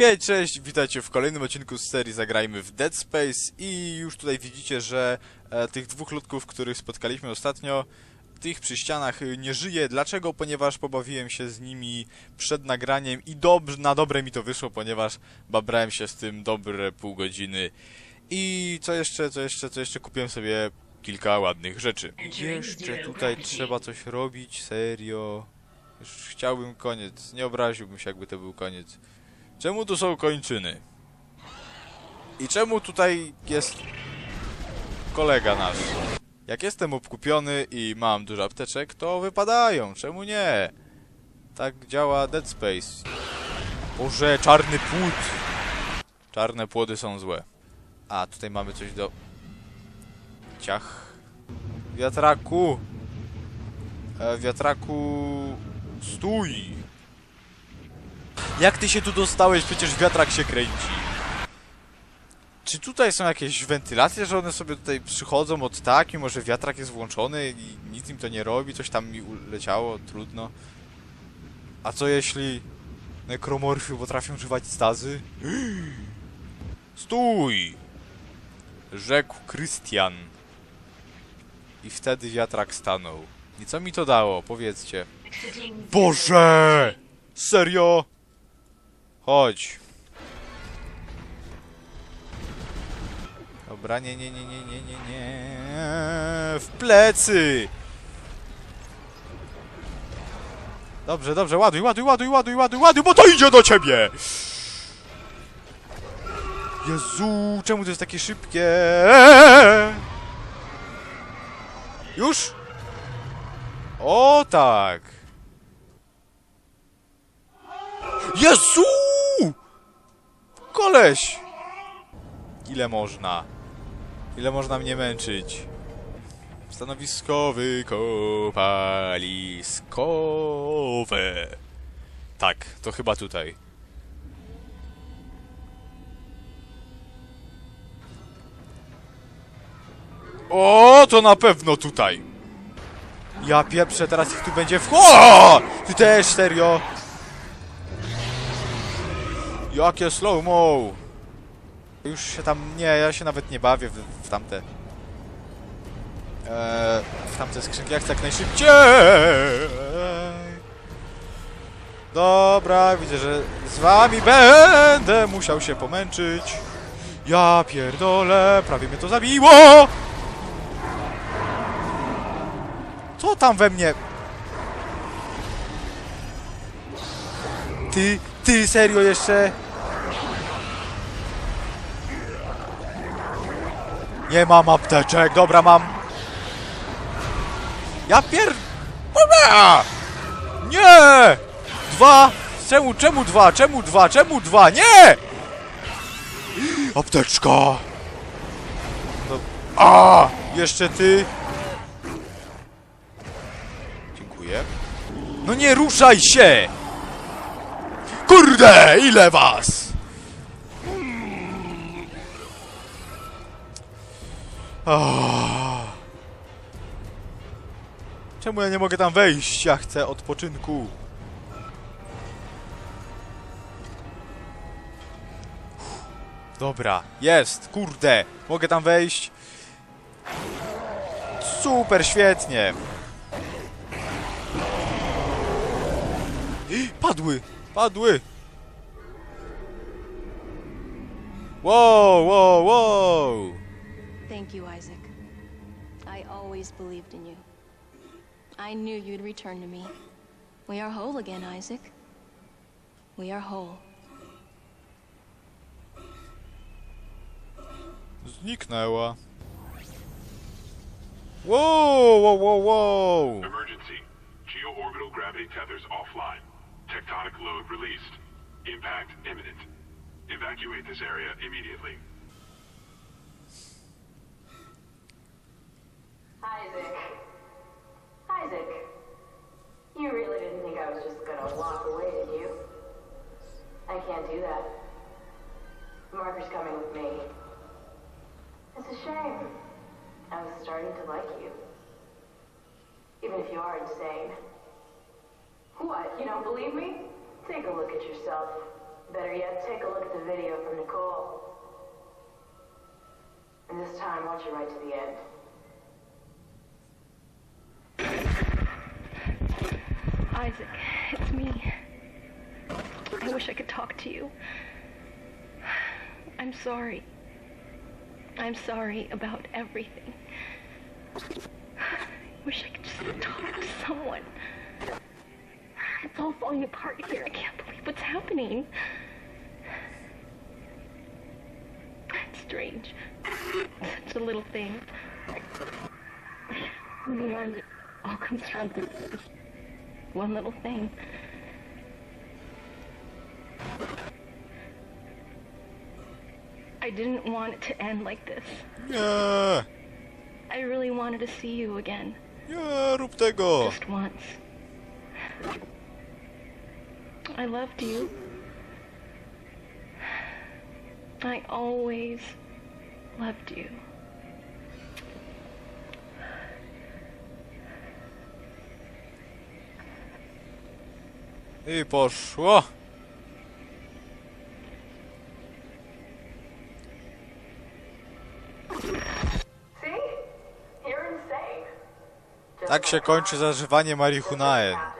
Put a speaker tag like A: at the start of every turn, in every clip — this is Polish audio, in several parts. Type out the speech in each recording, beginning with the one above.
A: Hej, cześć, witajcie w kolejnym odcinku z serii Zagrajmy w Dead Space i już tutaj widzicie, że e, tych dwóch ludków, których spotkaliśmy ostatnio, tych przy ścianach y, nie żyje. Dlaczego? Ponieważ pobawiłem się z nimi przed nagraniem i dob na dobre mi to wyszło, ponieważ babrałem się z tym dobre pół godziny. I co jeszcze, co jeszcze, co jeszcze? Kupiłem sobie kilka ładnych rzeczy. Jeszcze tutaj trzeba coś robić, serio. Już chciałbym koniec, nie obraziłbym się jakby to był koniec. Czemu tu są kończyny? I czemu tutaj jest kolega nasz? Jak jestem obkupiony i mam dużo apteczek, to wypadają. Czemu nie? Tak działa Dead Space. Boże, czarny płód! Czarne płody są złe. A, tutaj mamy coś do... Ciach. Wiatraku! E, wiatraku... Stój! Jak ty się tu dostałeś? Przecież wiatrak się kręci. Czy tutaj są jakieś wentylacje, że one sobie tutaj przychodzą od tak, mimo że wiatrak jest włączony i nic im to nie robi, coś tam mi uleciało, trudno. A co jeśli nekromorfy potrafią używać stazy? Stój! Rzekł Krystian. I wtedy wiatrak stanął. I co mi to dało? Powiedzcie. Boże! Serio? Chodź. Dobra, nie, nie, nie, nie, nie, nie, nie. W plecy! Dobrze, dobrze, ładuj, ładuj, ładuj, ładuj, ładuj, ładuj, bo to idzie do ciebie! Jezu, czemu to jest takie szybkie? Już? O tak! Jezu! Koleś! Ile można? Ile można mnie męczyć? Stanowisko wykopaliskowe. Tak, to chyba tutaj. O, to na pewno tutaj. Ja pieprzę, teraz ich tu będzie w... O! Ty też, serio? Jakie slow-mo! Już się tam... Nie, ja się nawet nie bawię w, w tamte... Eee, w tamte skrzynki, jak chcę jak najszybciej! Dobra, widzę, że z wami będę musiał się pomęczyć. Ja pierdolę, prawie mnie to zabiło! Co tam we mnie? Ty, ty serio jeszcze? Nie mam apteczek, dobra mam. Ja pier... Dobra! Nie! Dwa! Czemu, czemu dwa? Czemu dwa? Czemu dwa? Nie! Apteczka! No. A! Jeszcze ty! Dziękuję. No nie ruszaj się! Kurde, ile was? Ah. Czemu ja nie mogę tam wejść? Ja chcę odpoczynku. Dobra, jest, kurde, mogę tam wejść. Super, świetnie. Padły, padły. Wow, wow, wow.
B: Thank you, Isaac. I always believed in you. I knew you'd return to me. We are whole again, Isaac. We are whole.
A: Zniknęła. Wow, wow, wow, wow.
C: Emergency. Geo-orbital gravity tethers offline. Tectonic load released. Impact imminent. Evacuate this area immediately.
D: Isaac. Isaac. You really didn't think I was just gonna walk away, did you? I can't do that. Marker's coming with me. It's a shame. I was starting to like you. Even if you are insane. What, you don't believe me? Take a look at yourself. Better yet, take a look at the video from Nicole. And this time, watch it right to the end.
B: Isaac, it's me. I wish I could talk to you. I'm sorry. I'm sorry about everything. I wish I could just talk to someone. It's all falling apart here. I can't believe what's happening. It's strange. Such a little thing. And it all comes down to this one little thing. I didn't want it to end like this.
A: Nie,
B: I really wanted to see you again.
A: nie rób tego.
B: Just once. I loved you. I always loved you.
A: I poszło.
D: See? You're insane. Just
A: Tak się kończy zażywanie marihunae.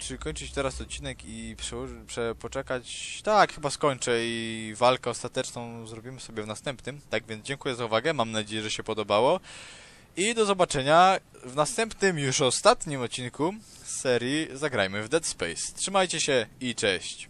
A: czy kończyć teraz odcinek i poczekać. Tak, chyba skończę i walkę ostateczną zrobimy sobie w następnym. Tak więc dziękuję za uwagę, mam nadzieję, że się podobało. I do zobaczenia w następnym, już ostatnim odcinku serii Zagrajmy w Dead Space. Trzymajcie się i cześć.